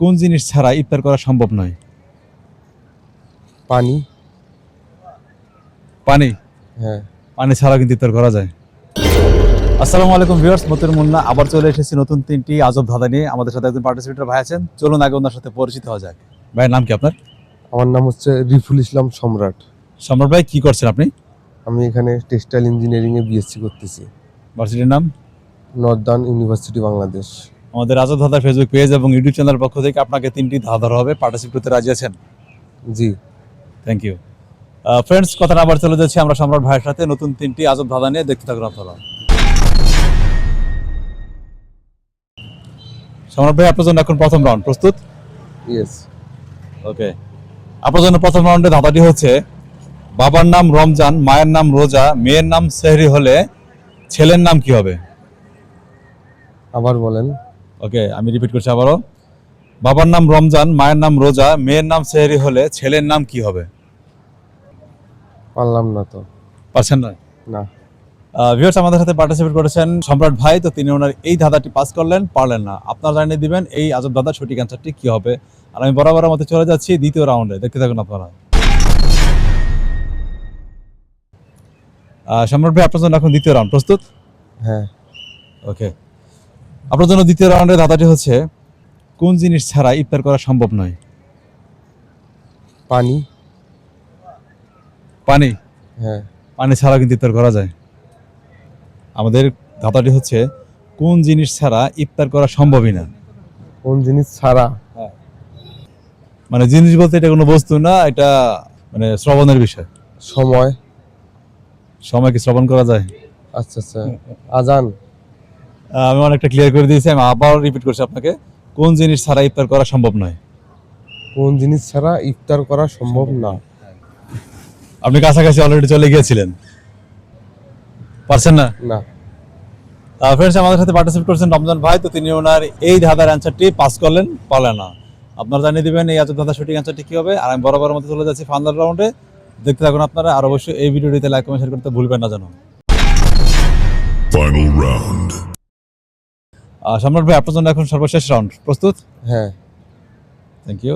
কোন জিনিস ছাড়া ইফতার করা সম্ভব নয়? পানি। পানি? হ্যাঁ। পানি ছাড়া কিন্তু ইফতার করা যায়। আসসালামু আলাইকুম ভিউয়ার্স মতির মুন্না আবার চলে এসেছি নতুন তিনটি আজব ধাঁধা নিয়ে। আমাদের সাথে একজন পার্টিসিপেটর ভাই আছেন। চলুন আগে ওনার সাথে পরিচিত হওয়া যাক। ভাইয়ের নাম কি আপনার? আমার নাম হচ্ছে রিফুল ইসলাম সম্রাট। সম্রাট ভাই কি করছেন আপনি? আমি এখানে টেক্সটাইল ইঞ্জিনিয়ারিং এ বিএসসি করতেছি। ভার্সিটির নাম? নর্দার্ন ইউনিভার্সিটি বাংলাদেশ আমাদের আজব ধাঁধা ফেসবুক পেজ এবং ইউটিউব চ্যানেল পক্ষ থেকে আপনাকে তিনটি ধাঁধা ধরা হবে। পার্টিসিপেট করতে রাজি আছেন? জি। থ্যাংক ইউ ফ্রেন্ডস কথাটা আবার চলে যাচ্ছি আমরা সম্রাট ভাইয়ের সাথে। নতুন তিনটি আজব ধাঁধা নিয়ে দেখতে থাকুন আপনারা। সম্রাট ভাই আপনার জন্য এখন প্রথম রাউন্ড প্রস্তুত? ইয়েস ওকে আপনার জন্য প্রথম রাউন্ডে ধাঁধাটি হচ্ছে বাবার নাম রমজান মায়ের নাম রোজা মেয়ের নাম সেহরি হলে ছেলের নাম কি হবে? আবার বলেন। ওকে আমি রিপিট করছি আবারও। বাবার নাম রমজান মায়ের নাম রোজা মেয়ের নাম সেহরি হলে ছেলের নাম কি হবে? পারলাম না তো। পারছেন না? না। ভিউয়ার্স আমাদের সাথে পার্টিসিপেট করেছেন সম্রাট ভাই তো তিনি ওনার এই ধাঁধাটি পাস করলেন পারলেন না। আপনারা জানিয়ে দিবেন এই আজব দাদা সঠিক অ্যান্সারটি কি হবে? আর আমি বরাবর মতে চলে যাচ্ছি দ্বিতীয় রাউন্ডে দেখতে থাকুন আপনারা। সম্রাট ভাই আপনার জন্য এখন দ্বিতীয় রাউন্ড প্রস্তুত? হ্যাঁ। ওকে আপনার জন্য দ্বিতীয় রাউন্ডের ধাঁধাটি হচ্ছে কোন জিনিস ছাড়া ইফতার করা সম্ভব নয়? পানি। পানি? হ্যাঁ। পানি ছাড়া কিন্তু ইফতার করা যায়। আমাদের ধাঁধাটি হচ্ছে কোন জিনিস ছাড়া ইফতার করা সম্ভবই না। কোন জিনিস ছাড়া? মানে জিনিস বলতে এটা কোনো বস্তু না এটা মানে শ্রবণের বিষয়। সময়। সময় কি শ্রবণ করা যায়? আচ্ছা আচ্ছা। আজান। আমি অনেকটা ক্লিয়ার করে দিয়েছি আমি আবার রিপিট করছি আপনাকে। কোন জিনিস ছাড়া ইফতার করা সম্ভব নয়? কোন জিনিস ছাড়া ইফতার করা সম্ভব না। আপনি কাছাকাছি অলরেডি চলে গিয়েছিলেন। পারছেন না? না। ফ্রেন্ডস আমাদের সাথে পার্টিসিপেট করছেন রমজান ভাই তো তিনি ওনার এই ধাঁধার অ্যান্সারটি পাস করলেন পারলেন না। আপনারা জানিয়ে দেবেন এই আজব ধাঁধার সঠিক অ্যান্সারটি কি হবে? আর আমি বরাবর মতো চলে যাচ্ছি ফাইনাল রাউন্ডে দেখতে থাকুন আপনারা আর অবশ্যই এই ভিডিওটিতে লাইক কমেন্ট শেয়ার করতে ভুলবেন না round. সম্রাট ভাই আপনার জন্য এখন সর্বশেষ রাউন্ড প্রস্তুত? হ্যাঁ। থ্যাংক ইউ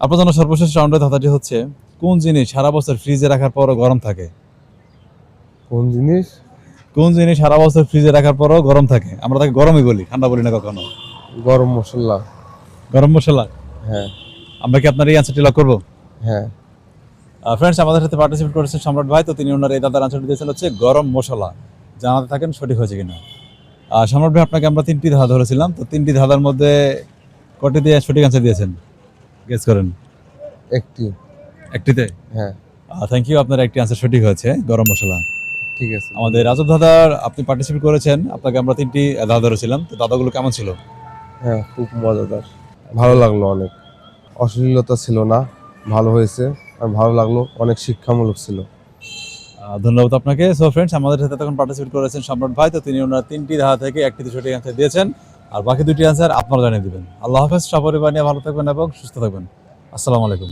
আপনার জন্য সর্বশেষ রাউন্ডের ধাঁধাটি হচ্ছে কোন জিনিস সারা বছর ফ্রিজে রাখার পরও গরম থাকে? কোন জিনিস? কোন জিনিস সারা বছর ফ্রিজে রাখার পরও গরম থাকে? আমরা তাকে গরমই বলি ঠান্ডা বলি না কখনো। গরম মশলা। গরম মশলা? হ্যাঁ। আমরা কি আপনার এই অ্যান্সারটি লক করব? হ্যাঁ। ফ্রেন্ডস আমাদের সাথে পার্টিসিপেট করেছেন সম্রাট ভাই। তো তিনি ওনার এই দাদার আনসারটি দিয়েছেন হচ্ছে গরম মশলা। জানাতে থাকেন সঠিক হয়েছে কিনা। সম্রাট ভাই আপনাকে আমরা তিনটি ধাঁধা ধরেছিলাম। তো তিনটি ধাঁধার মধ্যে কটি দিয়ে সঠিক আনসার দিয়েছেন? গেস করেন। একটি। একটিতে? হ্যাঁ। থ্যাংক ইউ আপনার একটি আনসার সঠিক হয়েছে গরম মশলা। ঠিক আছে। আমাদের রাজব দাদার আপনি পার্টিসিপেট করেছেন আপনাকে আমরা তিনটি ধাঁধা ধরেছিলাম। তো দাদাগুলো কেমন ছিল? হ্যাঁ খুব মজাদার। ভালো লাগল অনেক। অশ্লীলতা ছিল না ভালো হয়েছে। আর ভালো লাগল অনেক শিক্ষামূলক ছিল। ধন্যবাদ আপনাকে। সো ফ্রেন্ডস আমাদের সাথে তখন পার্টিসিপেট করেছেন সম্রাট ভাই, তো তিনি ওনার তিনটি ধারা থেকে একটি দুশোটি অ্যান্সার দিয়েছেন। আর বাকি দুটি অ্যান্সার আপনারা জানিয়ে দেবেন। আল্লাহ হাফেজ সপরিবার নিয়ে ভালো থাকবেন এবং সুস্থ থাকবেন। আসসালামু আলাইকুম।